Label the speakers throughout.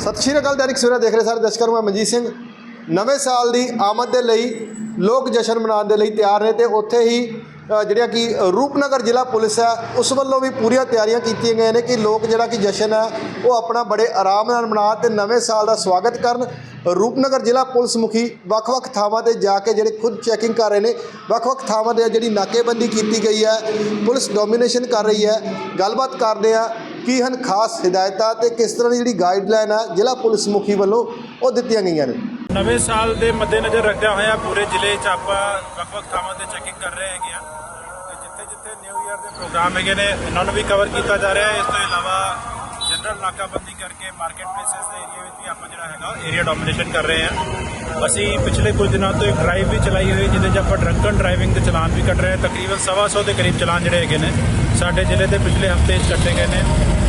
Speaker 1: ਸਤਿ ਸ਼੍ਰੀ ਅਕਾਲ ਦੈਨਿਕ ਸਵੇਰਾ ਦੇਖ ਰਹੇ ਸਾਰੇ ਦਰਸ਼ਕਾਂ ਨੂੰ ਮੈਂ ਮਨਜੀਤ ਸਿੰਘ। ਨਵੇਂ ਸਾਲ ਦੀ ਆਮਦ ਦੇ ਲਈ ਲੋਕ ਜਸ਼ਨ ਮਨਾਉਣ ਦੇ ਲਈ ਤਿਆਰ ਨੇ ਤੇ ਉੱਥੇ ਹੀ ਅ, ਜਿਹੜੀਆਂ ਕਿ ਰੂਪਨਗਰ ਜ਼ਿਲ੍ਹਾ ਪੁਲਿਸ ਹੈ ਉਸ ਵੱਲੋਂ ਵੀ ਪੂਰੀਆਂ ਤਿਆਰੀਆਂ ਕੀਤੀਆਂ ਗਈਆਂ ਨੇ ਕਿ ਲੋਕ ਜਿਹੜਾ ਕਿ ਜਸ਼ਨ ਹੈ ਉਹ ਆਪਣਾ ਬੜੇ ਆਰਾਮ ਨਾਲ ਮਨਾ ਤੇ ਨਵੇਂ ਸਾਲ ਦਾ ਸਵਾਗਤ ਕਰਨ। ਰੂਪਨਗਰ ਜ਼ਿਲ੍ਹਾ ਪੁਲਿਸ ਮੁਖੀ ਵੱਖ-ਵੱਖ ਥਾਵਾਂ ਤੇ ਜਾ ਕੇ ਜਿਹੜੇ ਖੁਦ ਚੈਕਿੰਗ ਕਰ ਰਹੇ ਨੇ ਵੱਖ-ਵੱਖ ਥਾਵਾਂ ਤੇ ਜਿਹੜੀ ਨਾਕੇਬੰਦੀ ਕੀਤੀ ਗਈ ਹੈ ਪੁਲਿਸ ਡੋਮੀਨੇਸ਼ਨ ਕਰ ਰਹੀ ਹੈ। ਗੱਲਬਾਤ ਕਰਦੇ ਆ ਕੀ ਹਨ ਖਾਸ ਹਦਾਇਤਾਂ ਤੇ ਕਿਸ ਤਰ੍ਹਾਂ ਦੀ ਜਿਹੜੀ ਗਾਈਡਲਾਈਨ ਆ ਜ਼ਿਲ੍ਹਾ ਪੁਲਿਸ ਮੁਖੀ ਵੱਲੋਂ ਉਹ ਦਿੱਤੀਆਂ ਗਈਆਂ ਨੇ?
Speaker 2: ਨਵੇਂ ਸਾਲ ਦੇ ਮੱਦੇਨਜ਼ਰ ਰੱਖਿਆ ਹੋਇਆ ਪੂਰੇ ਜ਼ਿਲ੍ਹੇ 'ਚ ਆਪਾਂ ਵੱਖ-ਵੱਖ ਥਾਵਾਂ ਤੇ ਚੈਕਿੰਗ ਕਰ ਰਹੇ ਹੈਗੇ ਆ। ਤੇ ਜਿੱਥੇ-ਜਿੱਥੇ ਨਿਊ ਈਅਰ ਦੇ ਪ੍ਰੋਗਰਾਮ ਹੈਗੇ ਨੇ ਇਹਨਾਂ ਨੂੰ ਵੀ ਕਵਰ ਕੀਤਾ ਜਾ ਰਿਹਾ ਹੈ। ਇਸ ਤੋਂ ਇਲਾਵਾ ਜਨਰਲ ਨਾਕਾਬੰਦੀ ਕਰਕੇ ਮਾਰਕੀਟ ਪਲੇਸਸ ਦੇ ਏਰੀਆ ਵਿੱਚ ਵੀ ਆਪਾਂ ਜਿਹੜਾ ਹੈਗਾ ਏਰੀਆ ਡੋਮੀਨੇਸ਼ਨ ਕਰ ਰਹੇ ਹਾਂ। ਅਸੀਂ ਪਿਛਲੇ ਕੁਝ ਦਿਨਾਂ ਤੋਂ ਇੱਕ ਡਰਾਈਵ ਵੀ ਚਲਾਈ ਹੋਈ, ਜਿਹਦੇ 'ਚ ਆਪਾਂ ਡਰੰਕਨ ਡਰਾਈਵਿੰਗ ਦੇ ਚਲਾਨ ਵੀ ਕੱਢ ਰਹੇ ਹਾਂ। ਤਕਰੀਬਨ ਸਵਾ ਸੌ ਦੇ ਕਰੀਬ ਚਲਾਨ ਜਿਹੜੇ ਹੈਗੇ ਨੇ। ਸਾਡੇ ਜ਼ਿਲ੍ਹੇ ਦੇ ਪਿਛਲੇ ਹਫ਼ਤੇ 'ਚ ਕੱਟੇ ਗਏ ਨੇ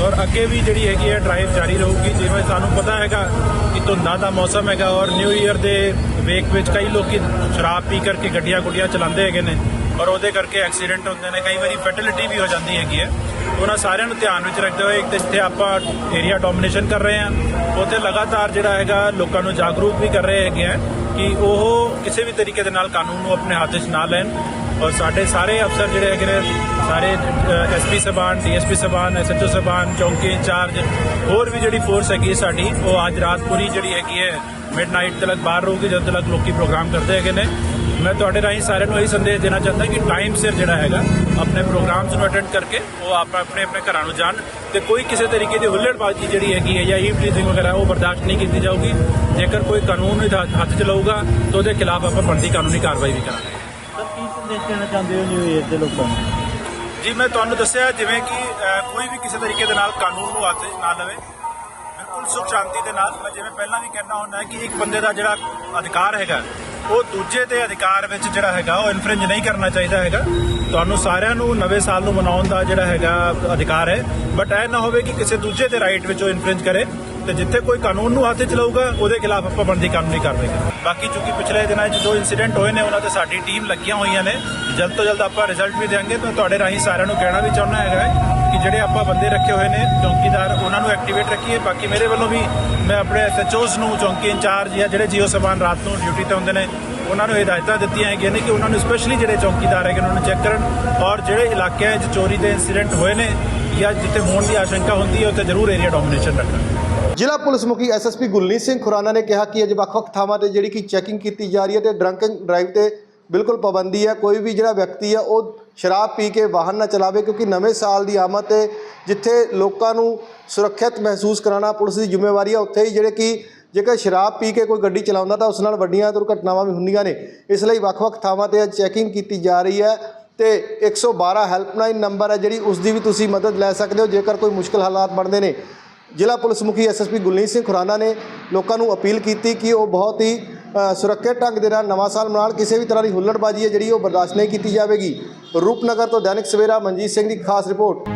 Speaker 2: ਔਰ ਅੱਗੇ ਵੀ ਜਿਹੜੀ ਹੈਗੀ ਹੈ ਡਰਾਈਵ ਜਾਰੀ ਰਹੂਗੀ, ਜਿਵੇਂ ਸਾਨੂੰ ਪਤਾ ਹੈਗਾ ਕਿ ਧੁੰਦਾਂ ਦਾ ਮੌਸਮ ਹੈਗਾ ਔਰ ਨਿਊ ਈਅਰ ਦੇ ਵੇਕ ਵਿੱਚ ਕਈ ਲੋਕੀ ਸ਼ਰਾਬ ਪੀ ਕਰਕੇ ਗੱਡੀਆਂ ਗੁੱਡੀਆਂ ਚਲਾਉਂਦੇ ਹੈਗੇ ਨੇ ਔਰ ਉਹਦੇ ਕਰਕੇ ਐਕਸੀਡੈਂਟ ਹੁੰਦੇ ਨੇ, ਕਈ ਵਾਰੀ ਫੈਟਲਿਟੀ ਵੀ ਹੋ ਜਾਂਦੀ ਹੈਗੀ ਹੈ। ਉਹਨਾਂ ਸਾਰਿਆਂ ਨੂੰ ਧਿਆਨ ਵਿੱਚ ਰੱਖਦੇ ਹੋਏ ਇੱਕ ਤਾਂ ਜਿੱਥੇ ਆਪਾਂ ਏਰੀਆ ਡੋਮੀਨੇਸ਼ਨ ਕਰ ਰਹੇ ਹਾਂ ਉੱਥੇ ਲਗਾਤਾਰ ਜਿਹੜਾ ਹੈਗਾ ਲੋਕਾਂ ਨੂੰ ਜਾਗਰੂਕ ਵੀ ਕਰ ਰਹੇ ਹੈਗੇ ਆ ਕਿ ਉਹ ਕਿਸੇ ਵੀ ਤਰੀਕੇ ਦੇ ਨਾਲ ਕਾਨੂੰਨ ਨੂੰ ਆਪਣੇ ਹੱਥ 'ਚ ਨਾ ਲੈਣ। ਔਰ ਸਾਡੇ ਸਾਰੇ ਅਫਸਰ ਜਿਹੜੇ ਹੈਗੇ ਨੇ, ਸਾਰੇ ਐਸਪੀ ਸਬਾਨ ਡੀਐਸਪੀ ਸਬਾਨ ਐਸਐਚਓ ਸਬਾਨ ਚੌਂਕੀ ਇੰਚਾਰਜ, ਹੋਰ ਵੀ ਜਿਹੜੀ ਫੋਰਸ ਹੈਗੀ ਹੈ ਸਾਡੀ, ਉਹ ਅੱਜ ਰਾਤ ਪੂਰੀ ਜਿਹੜੀ ਹੈਗੀ ਹੈ ਮਿਡ ਮਿਡਨਾਈਟ ਤੱਕ ਬਾਹਰ ਰਹੂਗੀ, ਜਦੋਂ ਤੱਕ ਲੋਕੀ ਪ੍ਰੋਗਰਾਮ ਕਰਦੇ ਹੈਗੇ ਨੇ। ਮੈਂ ਤੁਹਾਡੇ ਰਾਹੀਂ ਸਾਰਿਆਂ ਨੂੰ ਇਹ ਸੰਦੇਸ਼ ਦੇਣਾ ਚਾਹੁੰਦਾ ਕਿ ਟਾਈਮ ਸਿਰ ਜਿਹੜਾ ਹੈਗਾ, ਆਪਣੇ ਪ੍ਰੋਗਰਾਮਸ ਨੂੰ ਅਟੈਂਡ ਕਰਕੇ ਉਹ ਆਪ ਆਪਣੇ ਆਪਣੇ ਘਰਾਂ ਨੂੰ ਜਾਣ ਤੇ ਕੋਈ ਕਿਸੇ ਤਰੀਕੇ ਦੀ ਹੁੱਲੜਬਾਜ਼ੀ ਜਿਹੜੀ ਹੈਗੀ ਹੈ ਜਾਂ ਈ ਪਲੀਜ਼ਿੰਗ ਵਗੈਰਾ, ਉਹ ਬਰਦਾਸ਼ਤ ਨਹੀਂ ਕੀਤੀ ਜਾਊਗੀ। ਜੇਕਰ ਕੋਈ ਕਾਨੂੰਨ ਹੱਥ- ਹੱਥ ਚ ਲਊਗਾ, ਤਾਂ ਉਹਦੇ ਖਿਲਾਫ ਆਪਾਂ ਬਣਦੀ ਕਾਨੂੰਨੀ ਕਾਰਵਾਈ ਵੀ ਕਰਾਂਗੇ।
Speaker 3: ਸੰਦੇਸ਼ ਦੇਣਾ ਚਾਹੁੰਦੇ ਹੋ ਨਿਊ ਇਅਰ ਦੇ ਲੋਕਾਂ ਨੂੰ?
Speaker 2: ਜੀ ਮੈਂ ਤੁਹਾਨੂੰ ਦੱਸਿਆ ਜਿਵੇਂ ਕਿ ਅਹ, ਕੋਈ ਵੀ ਕਿਸੇ ਤਰੀਕੇ ਦੇ ਨਾਲ ਕਾਨੂੰਨ ਨੂੰ ਹੱਥ 'ਚ ਨਾ ਲਵੇ ਬਿਲਕੁਲ ਸੁਖ ਸ਼ਾਂਤੀ ਦੇ ਨਾਲ। ਮੈਂ ਜਿਵੇਂ ਪਹਿਲਾਂ ਵੀ ਕਹਿਣਾ ਹੁੰਦਾ ਹੈ ਕਿ ਇੱਕ ਬੰਦੇ ਦਾ ਜਿਹੜਾ ਅਧਿਕਾਰ ਹੈਗਾ ਉਹ ਦੂਜੇ ਦੇ ਅਧਿਕਾਰ ਵਿੱਚ ਜਿਹੜਾ ਹੈਗਾ ਉਹ ਇਨਫਰਿੰਜ ਨਹੀਂ ਕਰਨਾ ਚਾਹੀਦਾ ਹੈਗਾ। ਤੁਹਾਨੂੰ ਸਾਰਿਆਂ ਨੂੰ ਨਵੇਂ ਸਾਲ ਨੂੰ ਮਨਾਉਣ ਦਾ ਜਿਹੜਾ ਹੈਗਾ ਅਧਿਕਾਰ ਹੈ ਬਟ ਇਹ ਨਾ ਹੋਵੇ ਕਿ ਕਿਸੇ ਦੂਜੇ ਦੇ ਰਾਈਟ ਵਿੱਚ ਉਹ ਇਨਫਰਿੰਜ ਕਰੇ। ਤੇ ਜਿੱਥੇ ਕੋਈ ਕਾਨੂੰਨ ਨੂੰ ਹੱਥ ਚਲਾਊਗਾ ਉਹਦੇ ਖਿਲਾਫ ਆਪਾਂ ਬਣਦੀ ਕਾਨੂੰਨੀ ਕਾਰਵਾਈ ਕਰਾਂਗੇ। ਬਾਕੀ ਚੂੰਕਿ ਪਿਛਲੇ ਦਿਨਾਂ 'ਚ ਜੋ ਇਨਸੀਡੈਂਟ ਹੋਏ ਨੇ, ਉਹਨਾਂ ਤੇ ਸਾਡੀ ਟੀਮ ਲੱਗੀਆਂ ਹੋਈਆਂ ਨੇ। ਜਲਦ ਤੋਂ ਜਲਦ ਆਪਾਂ ਰਿਜ਼ਲਟ ਵੀ ਦੇਵਾਂਗੇ ਤਾਂ ਤੁਹਾਡੇ ਰਾਹੀਂ ਸਾਰਿਆਂ ਨੂੰ ਕਹਿਣਾ ਵੀ ਚਾਹੁੰਦਾ ਹੈਗਾ ਕਿ ਜਿਹੜੇ ਆਪਾਂ ਬੰਦੇ ਰੱਖੇ ਹੋਏ ਨੇ, ਚੌਂਕੀਦਾਰ, ਉਹਨਾਂ ਨੂੰ ਐਕਟੀਵੇਟ ਰੱਖੀਏ। ਬਾਕੀ ਮੇਰੇ ਵੱਲੋਂ ਵੀ ਮੈਂ ਆਪਣੇ ਐਸਐਚਓਸ ਨੂੰ, ਚੌਂਕੀ ਇੰਚਾਰਜ ਜਾਂ ਜਿਹੜੇ ਜੀਓ ਸਬਾਨ ਰਾਤ ਨੂੰ ਡਿਊਟੀ ਤੇ ਹੁੰਦੇ ਨੇ, ਉਹਨਾਂ ਨੂੰ ਹਦਾਇਤਾਂ ਦਿੱਤੀਆਂ ਹੈਗੀਆਂ ਨੇ ਕਿ ਉਹਨਾਂ ਨੂੰ ਸਪੈਸ਼ਲੀ ਜਿਹੜੇ ਚੌਂਕੀਦਾਰ ਹੈਗੇ ਉਹਨਾਂ ਨੂੰ ਚੈੱਕ ਕਰਨ। ਔਰ ਜਿਹੜੇ ਇਲਾਕਿਆਂ 'ਚ ਚੋਰੀ ਦੇ ਇਨਸੀਡੈਂਟ ਹੋਏ ਨੇ ਜਾਂ ਜਿੱਥੇ ਹੋਣ ਦੀ ਆਸ਼ੰਕਾ ਹੁੰਦੀ ਹੈ, ਉੱਥੇ ਜ਼ਰੂਰ ਏਰੀਆ ਡੋਮੀਨੇਸ਼ਨ ਰੱਖਣ।
Speaker 1: ਜ਼ਿਲ੍ਹਾ ਪੁਲਿਸ ਮੁਖੀ ਐਸਐਸਪੀ ਗੁਰਲੀਨ ਸਿੰਘ ਖੁਰਾਨਾ ਨੇ ਕਿਹਾ ਕਿ ਅੱਜ ਵੱਖ-ਵੱਖ ਥਾਵਾਂ ਤੇ ਜਿਹੜੀ ਕਿ ਚੈਕਿੰਗ ਕੀਤੀ ਜਾ ਰਹੀ ਹੈ ਤੇ ਐਂਡ ਡਰਾਈਵ ਤੇ ਬਿਲਕੁਲ ਪਾਬੰਦੀ ਹੈ। ਕੋਈ ਵੀ ਜਿਹੜਾ ਵਿਅਕਤੀ ਹੈ ਉਹ ਸ਼ਰਾਬ ਪੀ ਕੇ ਵਾਹਨ ਨਾ ਚਲਾਵੇ ਕਿਉਂਕਿ ਨਵੇਂ ਸਾਲ ਦੀ ਆਮਦ ਤੇ ਜਿੱਥੇ ਲੋਕਾਂ ਨੂੰ ਸੁਰੱਖਿਅਤ ਮਹਿਸੂਸ ਕਰਾਉਣਾ ਪੁਲਿਸ ਦੀ ਜ਼ਿੰਮੇਵਾਰੀ ਹੈ, ਉੱਥੇ ਹੀ ਜਿਹੜੇ ਕਿ ਜੇਕਰ ਸ਼ਰਾਬ ਪੀ ਕੇ ਕੋਈ ਗੱਡੀ ਚਲਾਉਂਦਾ ਤਾਂ ਉਸ ਨਾਲ ਵੱਡੀਆਂ ਦੁਰਘਟਨਾਵਾਂ ਵੀ ਹੁੰਦੀਆਂ ਨੇ। ਇਸ ਲਈ ਵੱਖ-ਵੱਖ ਥਾਵਾਂ ਤੇ ਅੱਜ ਚੈਕਿੰਗ ਕੀਤੀ ਜਾ ਰਹੀ ਹੈ ਤੇ 112 ਹੈਲਪਲਾਈਨ ਨੰਬਰ ਹੈ, ਜਿਹੜੀ ਉਸ ਦੀ ਵੀ ਤੁਸੀਂ ਮਦਦ ਲੈ ਸਕਦੇ ਹੋ ਜੇਕਰ ਕੋਈ ਮੁਸ਼ਕਲ ਹਾਲਾਤ ਬਣਦੇ ਨੇ। ਜ਼ਿਲ੍ਹਾ ਪੁਲਿਸ ਮੁਖੀ ਐਸਐਸਪੀ ਗੁਰਲੀਨ ਸਿੰਘ ਖੁਰਾਨਾ ਨੇ ਲੋਕਾਂ ਨੂੰ ਅਪੀਲ ਕੀਤੀ ਕਿ ਉਹ ਬਹੁਤ ਹੀ ਸੁਰੱਖਿਅਤ ਢੰਗ ਦੇ ਨਾਲ ਨਵਾਂ ਸਾਲ ਮਨਾਉਣ, ਕਿਸੇ ਵੀ ਤਰ੍ਹਾਂ ਦੀ ਹੁੱਲੜਬਾਜ਼ੀ ਹੈ ਜਿਹੜੀ ਉਹ ਬਰਦਾਸ਼ਤ ਨਹੀਂ ਕੀਤੀ ਜਾਵੇਗੀ। ਰੂਪਨਗਰ ਤੋਂ ਦੈਨਿਕ ਸਵੇਰਾ ਮਨਜੀਤ ਸਿੰਘ ਦੀ ਖਾਸ ਰਿਪੋਰਟ।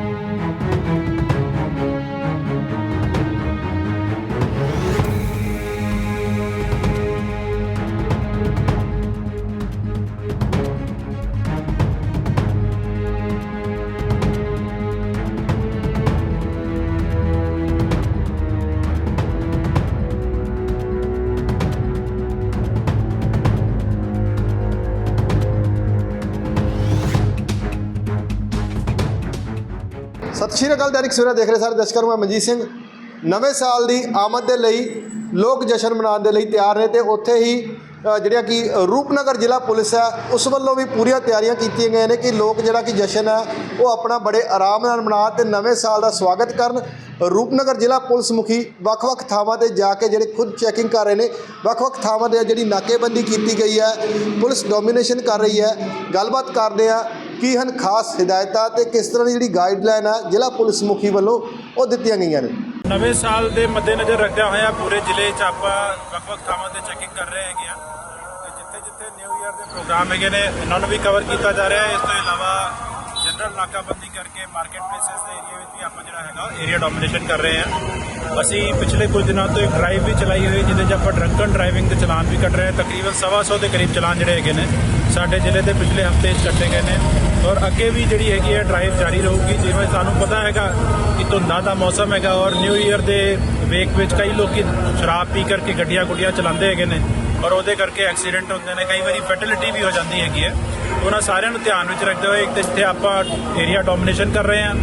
Speaker 1: ਸਤਿ ਸ਼੍ਰੀ ਅਕਾਲ ਦੈਨਿਕ ਸਵੇਰਾ ਦੇਖ ਰਹੇ ਸਾਰੇ ਦਰਸ਼ਕਾਂ ਨੂੰ ਮੈਂ ਮਨਜੀਤ ਸਿੰਘ। ਨਵੇਂ ਸਾਲ ਦੀ ਆਮਦ ਦੇ ਲਈ ਲੋਕ ਜਸ਼ਨ ਮਨਾਉਣ ਦੇ ਲਈ ਤਿਆਰ ਨੇ ਤੇ ਉੱਥੇ ਹੀ ਅ, ਜਿਹੜੀਆਂ ਕਿ ਰੂਪਨਗਰ ਜ਼ਿਲ੍ਹਾ ਪੁਲਿਸ ਹੈ ਉਸ ਵੱਲੋਂ ਵੀ ਪੂਰੀਆਂ ਤਿਆਰੀਆਂ ਕੀਤੀਆਂ ਗਈਆਂ ਨੇ ਕਿ ਲੋਕ ਜਿਹੜਾ ਕਿ ਜਸ਼ਨ ਹੈ ਉਹ ਆਪਣਾ ਬੜੇ ਆਰਾਮ ਨਾਲ ਮਨਾ ਤੇ ਨਵੇਂ ਸਾਲ ਦਾ ਸਵਾਗਤ ਕਰਨ। ਰੂਪਨਗਰ ਜ਼ਿਲ੍ਹਾ ਪੁਲਿਸ ਮੁਖੀ ਵੱਖ-ਵੱਖ ਥਾਵਾਂ ਤੇ ਜਾ ਕੇ ਜਿਹੜੇ ਖੁਦ ਚੈਕਿੰਗ ਕਰ ਰਹੇ ਨੇ ਵੱਖ-ਵੱਖ ਥਾਵਾਂ ਤੇ ਜਿਹੜੀ ਨਾਕੇਬੰਦੀ ਕੀਤੀ ਗਈ ਹੈ ਪੁਲਿਸ ਡੋਮੀਨੇਸ਼ਨ ਕਰ ਰਹੀ ਹੈ। ਗੱਲਬਾਤ ਕਰਦੇ ਆ ਕੀ ਹਨ ਖਾਸ ਹਦਾਇਤਾਂ ਤੇ ਕਿਸ ਤਰ੍ਹਾਂ ਦੀ ਜਿਹੜੀ ਗਾਈਡਲਾਈਨ ਆ ਜ਼ਿਲ੍ਹਾ ਪੁਲਿਸ ਮੁਖੀ ਵੱਲੋਂ ਉਹ ਦਿੱਤੀਆਂ ਗਈਆਂ ਨੇ?
Speaker 2: ਨਵੇਂ ਸਾਲ ਦੇ ਮੱਦੇਨਜ਼ਰ ਰੱਖਿਆ ਹੋਇਆ ਪੂਰੇ ਜ਼ਿਲ੍ਹੇ 'ਚ ਆਪਾਂ ਵੱਖ-ਵੱਖ ਥਾਵਾਂ ਤੇ ਚੈਕਿੰਗ ਕਰ ਰਹੇ ਹੈਗੇ ਆ। ਤੇ ਜਿੱਥੇ-ਜਿੱਥੇ ਨਿਊ ਈਅਰ ਦੇ ਪ੍ਰੋਗਰਾਮ ਹੈਗੇ ਨੇ ਇਹਨਾਂ ਨੂੰ ਵੀ ਕਵਰ ਕੀਤਾ ਜਾ ਰਿਹਾ ਹੈ। ਇਸ ਤੋਂ ਇਲਾਵਾ ਜਨਰਲ ਨਾਕਾਬੰਦੀ ਕਰਕੇ ਮਾਰਕੀਟ ਪਲੇਸਸ ਦੇ ਏਰੀਆ ਵਿੱਚ ਵੀ ਆਪਾਂ ਜਿਹੜਾ ਹੈਗਾ ਏਰੀਆ ਡੋਮੀਨੇਸ਼ਨ ਕਰ ਰਹੇ ਹਾਂ। ਅਸੀਂ ਪਿਛਲੇ ਕੁਝ ਦਿਨਾਂ ਤੋਂ ਇੱਕ ਡਰਾਈਵ ਵੀ ਚਲਾਈ ਹੋਈ, ਜਿਹਦੇ 'ਚ ਆਪਾਂ ਡਰੰਕਨ ਡਰਾਈਵਿੰਗ ਦੇ ਚਲਾਨ ਵੀ ਕੱਟ ਰਹੇ ਹਾਂ। ਤਕਰੀਬਨ ਸਵਾ ਸੌ ਦੇ ਕਰੀਬ ਚਲਾਨ ਜਿਹੜੇ ਹੈਗੇ ਨੇ, ਸਾਡੇ ਜ਼ਿਲ੍ਹੇ ਦੇ ਪਿਛਲੇ ਹਫ਼ਤੇ 'ਚ ਕੱਟੇ ਗਏ ਨੇ। ਔਰ ਅੱਗੇ ਵੀ ਜਿਹੜੀ ਹੈਗੀ ਹੈ ਡਰਾਈਵ ਜਾਰੀ ਰਹੂਗੀ। ਜਿਵੇਂ ਸਾਨੂੰ ਪਤਾ ਹੈਗਾ ਕਿ ਧੁੰਦਾਂ ਦਾ ਮੌਸਮ ਹੈਗਾ ਔਰ ਨਿਊ ਈਅਰ ਦੇ ਵੇਕ ਵਿੱਚ ਕਈ ਲੋਕੀ ਸ਼ਰਾਬ ਪੀ ਕਰਕੇ ਗੱਡੀਆਂ ਗੁੱਡੀਆਂ ਚਲਾਉਂਦੇ ਹੈਗੇ ਨੇ ਔਰ ਉਹਦੇ ਕਰਕੇ ਐਕਸੀਡੈਂਟ ਹੁੰਦੇ ਨੇ। ਕਈ ਵਾਰੀ ਫੈਟਲਿਟੀ ਵੀ ਹੋ ਜਾਂਦੀ ਹੈਗੀ ਹੈ। ਉਹਨਾਂ ਸਾਰਿਆਂ ਨੂੰ ਧਿਆਨ ਵਿੱਚ ਰੱਖਦੇ ਹੋਏ ਇੱਕ ਤਾਂ ਜਿੱਥੇ ਆਪਾਂ ਏਰੀਆ ਡੋਮੀਨੇਸ਼ਨ ਕਰ ਰਹੇ ਹਾਂ।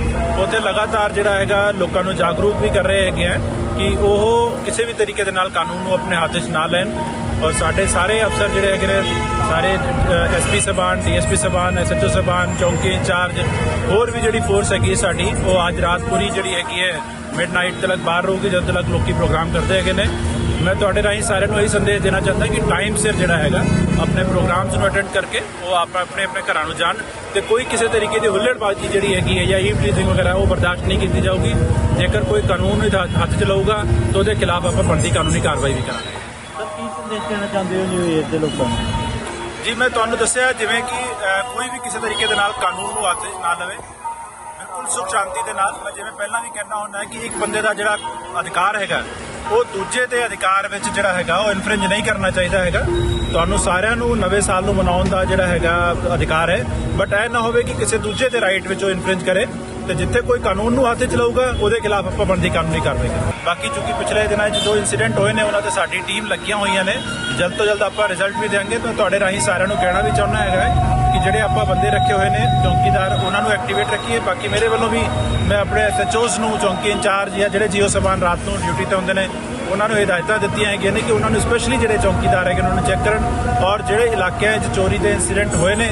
Speaker 2: ਉੱਥੇ ਲਗਾਤਾਰ ਜਿਹੜਾ ਹੈਗਾ ਲੋਕਾਂ ਨੂੰ ਜਾਗਰੂਕ ਵੀ ਕਰ ਰਹੇ ਹੈਗੇ ਆ ਕਿ ਉਹ ਕਿਸੇ ਵੀ ਤਰੀਕੇ ਦੇ ਨਾਲ ਕਾਨੂੰਨ ਨੂੰ ਆਪਣੇ ਹੱਥ 'ਚ ਨਾ ਲੈਣ। ਔਰ ਸਾਡੇ ਸਾਰੇ ਅਫਸਰ ਜਿਹੜੇ ਹੈਗੇ ਨੇ, ਸਾਰੇ ਐਸਪੀ ਸਬਾਨ ਡੀਐਸਪੀ ਸਬਾਨ ਐਸਐਚਓ ਸਬਾਨ, ਚੌਂਕੀ ਇੰਚਾਰਜ, ਹੋਰ ਵੀ ਜਿਹੜੀ ਫੋਰਸ ਹੈਗੀ ਹੈ ਸਾਡੀ, ਉਹ ਅੱਜ ਰਾਤ ਪੂਰੀ ਜਿਹੜੀ ਹੈਗੀ ਹੈ ਮਿਡ ਮਿਡਨਾਈਟ ਤੱਕ ਬਾਹਰ ਰਹੂਗੀ, ਜਦੋਂ ਤੱਕ ਲੋਕੀ ਪ੍ਰੋਗਰਾਮ ਕਰਦੇ ਹੈਗੇ ਨੇ। ਮੈਂ ਤੁਹਾਡੇ ਰਾਹੀਂ ਸਾਰਿਆਂ ਨੂੰ ਇਹ ਸੰਦੇਸ਼ ਦੇਣਾ ਚਾਹੁੰਦਾ ਕਿ ਟਾਈਮ ਸਿਰ ਜਿਹੜਾ ਹੈਗਾ, ਆਪਣੇ ਪ੍ਰੋਗਰਾਮਸ ਨੂੰ ਅਟੈਂਡ ਕਰਕੇ ਉਹ ਆਪ ਆਪਣੇ ਆਪਣੇ ਘਰਾਂ ਨੂੰ ਜਾਣ ਤੇ ਕੋਈ ਕਿਸੇ ਤਰੀਕੇ ਦੀ ਹੁੱਲੜਬਾਜ਼ੀ ਜਿਹੜੀ ਹੈਗੀ ਹੈ ਜਾਂ ਈ ਪਲੀਜ਼ਿੰਗ ਵਗੈਰਾ, ਉਹ ਬਰਦਾਸ਼ਤ ਨਹੀਂ ਕੀਤੀ ਜਾਊਗੀ। ਜੇਕਰ ਕੋਈ ਕਾਨੂੰਨ ਹੱਥ- ਹੱਥ 'ਚ ਲਊਗਾ, ਤਾਂ ਉਹਦੇ ਖਿਲਾਫ ਆਪਾਂ ਬਣਦੀ ਕਾਨੂੰਨੀ ਕਾਰਵਾਈ ਵੀ ਕਰਾਂਗੇ।
Speaker 3: ਸੰਦੇਸ਼ ਦੇਣਾ ਚਾਹੁੰਦੇ ਹੋ ਨਿਊ ਈਅਰ ਦੇ ਲੋਕਾਂ ਨੂੰ?
Speaker 2: ਜੀ ਮੈਂ ਤੁਹਾਨੂੰ ਦੱਸਿਆ ਜਿਵੇਂ ਕਿ ਅਹ, ਕੋਈ ਵੀ ਕਿਸੇ ਤਰੀਕੇ ਦੇ ਨਾਲ ਕਾਨੂੰਨ ਨੂੰ ਹੱਥ 'ਚ ਨਾ ਲਵੇ ਬਿਲਕੁਲ ਸੁਖ ਸ਼ਾਂਤੀ ਦੇ ਨਾਲ। ਮੈਂ ਜਿਵੇਂ ਪਹਿਲਾਂ ਵੀ ਕਹਿਣਾ ਹੁੰਦਾ ਹੈ ਕਿ ਇੱਕ ਬੰਦੇ ਦਾ ਜਿਹੜਾ ਅਧਿਕਾਰ ਹੈਗਾ ਉਹ ਦੂਜੇ ਦੇ ਅਧਿਕਾਰ ਵਿੱਚ ਜਿਹੜਾ ਹੈਗਾ ਉਹ ਇਨਫ੍ਰਿੰਜ ਨਹੀਂ ਕਰਨਾ ਚਾਹੀਦਾ ਹੈਗਾ। ਤੁਹਾਨੂੰ ਸਾਰਿਆਂ ਨੂੰ ਨਵੇਂ ਸਾਲ ਨੂੰ ਮਨਾਉਣ ਦਾ ਜਿਹੜਾ ਹੈਗਾ ਅਧਿਕਾਰ ਹੈ ਬਟ ਇਹ ਨਾ ਹੋਵੇ ਕਿ ਕਿਸੇ ਦੂਜੇ ਦੇ ਰਾਈਟ ਵਿੱਚ ਉਹ ਇਨਫ੍ਰਿੰਜ ਕਰੇ। ਤੇ ਜਿੱਥੇ ਕੋਈ ਕਾਨੂੰਨ ਨੂੰ ਹੱਥ ਚਲਾਊਗਾ ਉਹਦੇ ਖਿਲਾਫ ਆਪਾਂ ਬਣਦੀ ਕਾਨੂੰਨੀ ਕਾਰਵਾਈ ਕਰਾਂਗੇ। ਬਾਕੀ ਚੂੰਕਿ ਪਿਛਲੇ ਦਿਨਾਂ 'ਚ ਜੋ ਇਨਸੀਡੈਂਟ ਹੋਏ ਨੇ, ਉਹਨਾਂ ਤੇ ਸਾਡੀ ਟੀਮ ਲੱਗੀਆਂ ਹੋਈਆਂ ਨੇ। ਜਲਦ ਤੋਂ ਜਲਦ ਆਪਾਂ ਰਿਜ਼ਲਟ ਵੀ ਦੇਵਾਂਗੇ ਤਾਂ ਤੁਹਾਡੇ ਰਾਹੀਂ ਸਾਰਿਆਂ ਨੂੰ ਕਹਿਣਾ ਵੀ ਚਾਹੁੰਦਾ ਹੈਗਾ ਕਿ ਜਿਹੜੇ ਆਪਾਂ ਬੰਦੇ ਰੱਖੇ ਹੋਏ ਨੇ, ਚੌਂਕੀਦਾਰ, ਉਹਨਾਂ ਨੂੰ ਐਕਟੀਵੇਟ ਰੱਖੀਏ। ਬਾਕੀ ਮੇਰੇ ਵੱਲੋਂ ਵੀ ਮੈਂ ਆਪਣੇ ਐਸਐਚਓਸ ਨੂੰ, ਚੌਂਕੀ ਇੰਚਾਰਜ ਜਾਂ ਜਿਹੜੇ ਜੀਓ ਸਬਾਨ ਰਾਤ ਨੂੰ ਡਿਊਟੀ ਤੇ ਹੁੰਦੇ ਨੇ, ਉਹਨਾਂ ਨੂੰ ਹਦਾਇਤਾਂ ਦਿੱਤੀਆਂ ਹੈਗੀਆਂ ਨੇ ਕਿ ਉਹਨਾਂ ਨੂੰ ਸਪੈਸ਼ਲੀ ਜਿਹੜੇ ਚੌਂਕੀਦਾਰ ਹੈਗੇ ਉਹਨਾਂ ਨੂੰ ਚੈੱਕ ਕਰਨ। ਔਰ ਜਿਹੜੇ ਇਲਾਕਿਆਂ 'ਚ ਚੋਰੀ ਦੇ ਇਨਸੀਡੈਂਟ ਹੋਏ ਨੇ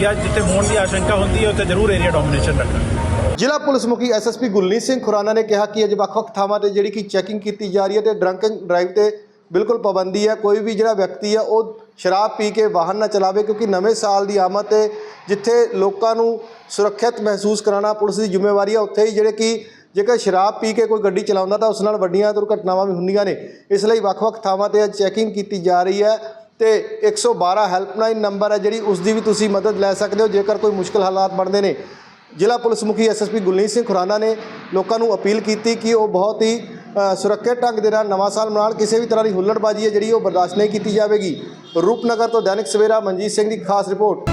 Speaker 2: ਜਾਂ ਜਿੱਥੇ ਹੋਣ ਦੀ ਆਸ਼ੰਕਾ ਹੁੰਦੀ ਹੈ, ਉੱਥੇ ਜ਼ਰੂਰ ਏਰੀਆ ਡੋਮੀਨੇਸ਼ਨ ਰੱਖਣ।
Speaker 1: ਜ਼ਿਲ੍ਹਾ ਪੁਲਿਸ ਮੁਖੀ ਐਸਐਸਪੀ ਗੁਰਲੀਨ ਸਿੰਘ ਖੁਰਾਨਾ ਨੇ ਕਿਹਾ ਕਿ ਅੱਜ ਵੱਖ-ਵੱਖ ਥਾਵਾਂ ਤੇ ਜਿਹੜੀ ਕਿ ਚੈਕਿੰਗ ਕੀਤੀ ਜਾ ਰਹੀ ਹੈ ਤੇ ਐਂਡ ਡਰਾਈਵ ਤੇ ਬਿਲਕੁਲ ਪਾਬੰਦੀ ਹੈ। ਕੋਈ ਵੀ ਜਿਹੜਾ ਵਿਅਕਤੀ ਹੈ, ਉਹ ਸ਼ਰਾਬ ਪੀ ਕੇ ਵਾਹਨ ਨਾ ਚਲਾਵੇ ਕਿਉਂਕਿ ਨਵੇਂ ਸਾਲ ਦੀ ਆਮਦ ਤੇ ਜਿੱਥੇ ਲੋਕਾਂ ਨੂੰ ਸੁਰੱਖਿਅਤ ਮਹਿਸੂਸ ਕਰਾਉਣਾ ਪੁਲਿਸ ਦੀ ਜ਼ਿੰਮੇਵਾਰੀ ਹੈ, ਉੱਥੇ ਹੀ ਜਿਹੜੇ ਕਿ ਜੇਕਰ ਸ਼ਰਾਬ ਪੀ ਕੇ ਕੋਈ ਗੱਡੀ ਚਲਾਉਂਦਾ ਤਾਂ ਉਸ ਨਾਲ ਵੱਡੀਆਂ ਦੁਰਘਟਨਾਵਾਂ ਵੀ ਹੁੰਦੀਆਂ ਨੇ। ਇਸ ਲਈ ਵੱਖ-ਵੱਖ ਥਾਵਾਂ ਤੇ ਅੱਜ ਚੈਕਿੰਗ ਕੀਤੀ ਜਾ ਰਹੀ ਹੈ ਤੇ 112 ਹੈਲਪਲਾਈਨ ਨੰਬਰ ਹੈ, ਜਿਹੜੀ ਉਸ ਦੀ ਵੀ ਤੁਸੀਂ ਮਦਦ ਲੈ ਸਕਦੇ ਹੋ, ਜੇਕਰ ਕੋਈ ਮੁਸ਼ਕਲ ਹਾਲਾਤ ਬਣਦੇ ਨੇ। ਜ਼ਿਲ੍ਹਾ ਪੁਲਿਸ ਮੁਖੀ ਐਸਐਸਪੀ ਗੁਰਲੀਨ ਸਿੰਘ ਖੁਰਾਨਾ ਨੇ ਲੋਕਾਂ ਨੂੰ ਅਪੀਲ ਕੀਤੀ ਕਿ ਉਹ ਬਹੁਤ ਹੀ ਸੁਰੱਖਿਅਤ ਢੰਗ ਦੇ ਨਾਲ ਨਵਾਂ ਸਾਲ ਮਨਾਉਣ, ਕਿਸੇ ਵੀ ਤਰ੍ਹਾਂ ਦੀ ਹੁੱਲੜਬਾਜ਼ੀ ਹੈ ਜਿਹੜੀ ਉਹ ਬਰਦਾਸ਼ਤ ਨਹੀਂ ਕੀਤੀ ਜਾਵੇਗੀ। ਰੂਪਨਗਰ ਤੋਂ ਦੈਨਿਕ ਸਵੇਰਾ ਮਨਜੀਤ ਸਿੰਘ ਦੀ ਖਾਸ ਰਿਪੋਰਟ।